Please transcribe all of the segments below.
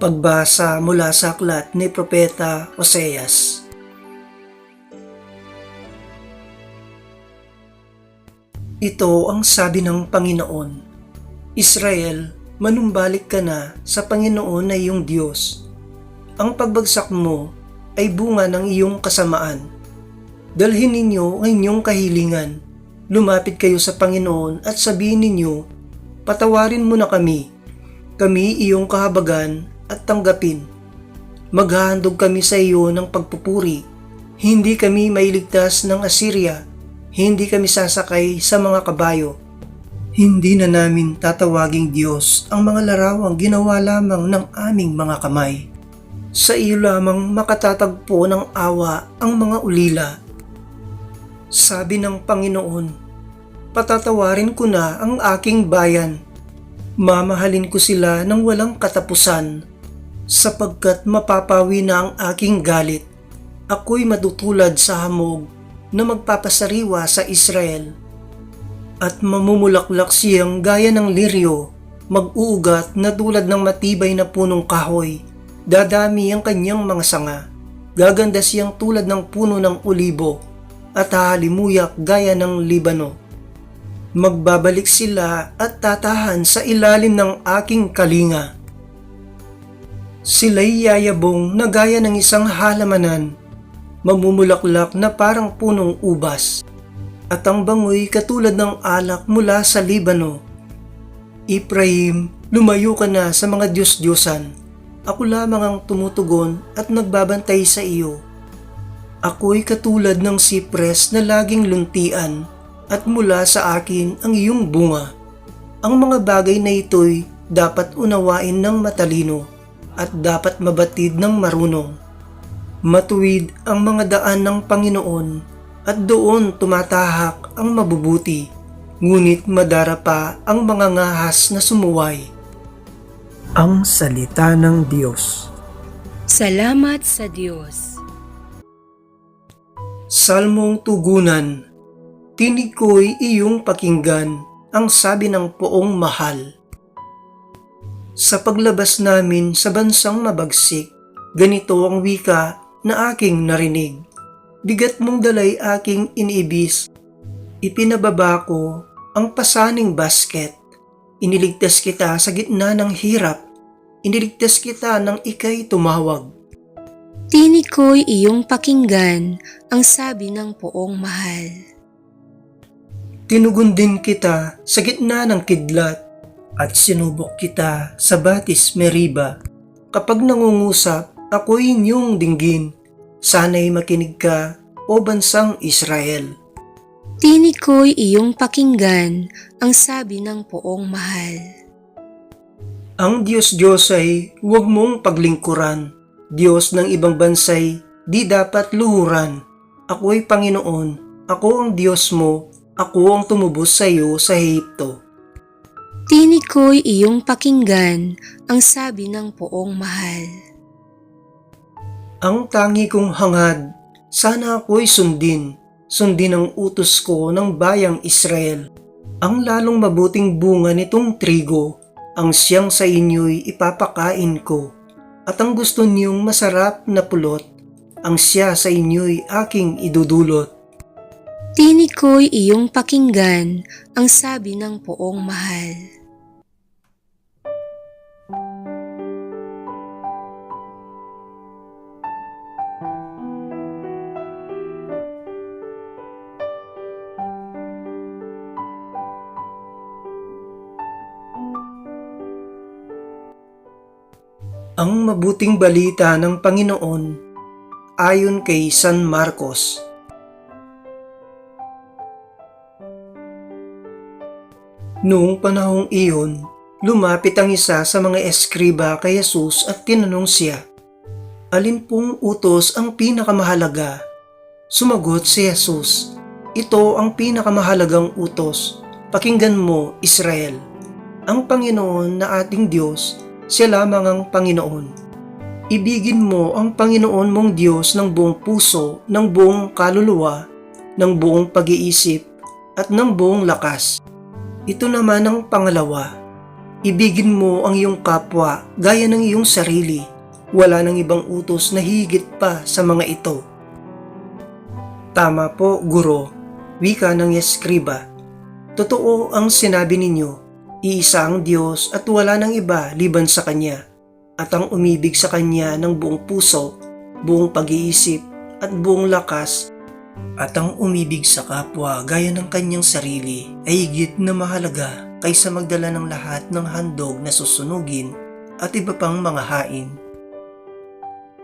Pagbasa mula sa aklat ni Propeta Oseas. Ito ang sabi ng Panginoon, Israel, manumbalik ka na sa Panginoon na iyong Diyos. Ang pagbagsak mo ay bunga ng iyong kasamaan. Dalhin ninyo ang inyong kahilingan. Lumapit kayo sa Panginoon at sabihin ninyo, Patawarin mo na kami. Kami iyong kahabagan at tanggapin. Maghahandog kami sa iyo ng pagpupuri. Hindi kami mailigtas ng Assyria. Hindi kami sasakay sa mga kabayo. Hindi na namin tatawaging Diyos ang mga larawang ginawa lamang ng aming mga kamay. Sa iyo lamang makatatagpo ng awa ang mga ulila. Sabi ng Panginoon, patatawarin ko na ang aking bayan. Mamahalin ko sila ng walang katapusan, sapagkat mapapawi na ang aking galit. Ako'y madutulad sa hamog na magpapasariwa sa Israel. At mamumulaklak siyang gaya ng liryo, mag-uugat na tulad ng matibay na punong kahoy. Dadami ang kanyang mga sanga. Gaganda siyang tulad ng puno ng olibo at hahalimuyak gaya ng Libano. Magbabalik sila at tatahan sa ilalim ng aking kalinga. Sila'y yayabong na gaya ng isang halamanan, mamumulaklak na parang punong ubas, at ang bangoy katulad ng alak mula sa Libano. Ibrahim, lumayo ka na sa mga Diyos-Diyosan. Ako lamang ang tumutugon at nagbabantay sa iyo. Ako'y katulad ng sipres na laging luntian at mula sa akin ang iyong bunga. Ang mga bagay na ito'y dapat unawain ng matalino at dapat mabatid ng marunong. Matuwid ang mga daan ng Panginoon at doon tumatahak ang mabubuti, ngunit madara pa ang mga ngahas na sumuway. Ang Salita ng Diyos Salamat sa Diyos. Salmong Tugunan Tinig ko'y iyong pakinggan ang sabi ng poong mahal. Sa paglabas namin sa bansang mabagsik, ganito ang wika na aking narinig. Bigat mong dalay aking iniibis, ipinababa ko ang pasaning basket. Iniligtas kita sa gitna ng hirap, iniligtas kita nang ikay tumawag. Tinig ko'y iyong pakinggan ang sabi ng poong mahal. Tinugon din kita sa gitna ng kidlat at sinubok kita sa batis meriba. Kapag nangungusap, ako'y inyong dinggin. Sana'y makinig ka, o bansang Israel. Tinig ko'y iyong pakinggan ang sabi ng poong mahal. Ang Diyos-Diyos ay huwag mong paglingkuran. Diyos ng ibang bansay, di dapat luhuran. Ako'y Panginoon, ako ang Diyos mo, ako ang tumubos sa iyo sa Ehipto. Tinig ko'y iyong pakinggan ang sabi ng poong mahal. Ang tangi kong hangad, sana ako'y sundin, sundin ang utos ko ng bayang Israel. Ang lalong mabuting bunga nitong trigo, ang siyang sa inyo'y ipapakain ko. At ang gusto niyong masarap na pulot, ang siya sa inyo'y aking idudulot. Tinig ko'y iyong pakinggan ang sabi ng poong mahal. Ang mabuting balita ng Panginoon ayon kay San Marcos. Noong panahong iyon, lumapit ang isa sa mga eskriba kay Jesus at tinanong siya, Alin pong utos ang pinakamahalaga? Sumagot si Jesus, Ito ang pinakamahalagang utos. Pakinggan mo, Israel. Ang Panginoon na ating Diyos, siya lamang ang Panginoon. Ibigin mo ang Panginoon mong Diyos ng buong puso, ng buong kaluluwa, ng buong pag-iisip, at ng buong lakas. Ito naman ang pangalawa. Ibigin mo ang iyong kapwa gaya ng iyong sarili. Wala nang ibang utos na higit pa sa mga ito. Tama po, Guro. Wika ng Yeskriba. Totoo ang sinabi ninyo. Iisa ang Diyos at wala nang iba liban sa Kanya. At ang umibig sa Kanya ng buong puso, buong pag-iisip at buong lakas at ang umibig sa kapwa gaya ng kanyang sarili ay higit na mahalaga kaysa magdala ng lahat ng handog na susunugin at iba pang mga hain.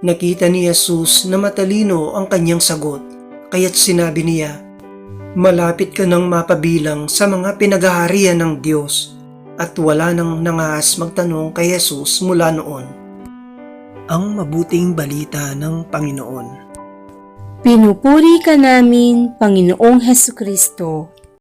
Nakita ni Jesus na matalino ang kanyang sagot, kaya't sinabi niya, Malapit ka nang mapabilang sa mga pinaghaharian ng Diyos at wala nang nangaas magtanong kay Jesus mula noon. Ang mabuting balita ng Panginoon. Pinupuri ka namin, Panginoong Heso Kristo.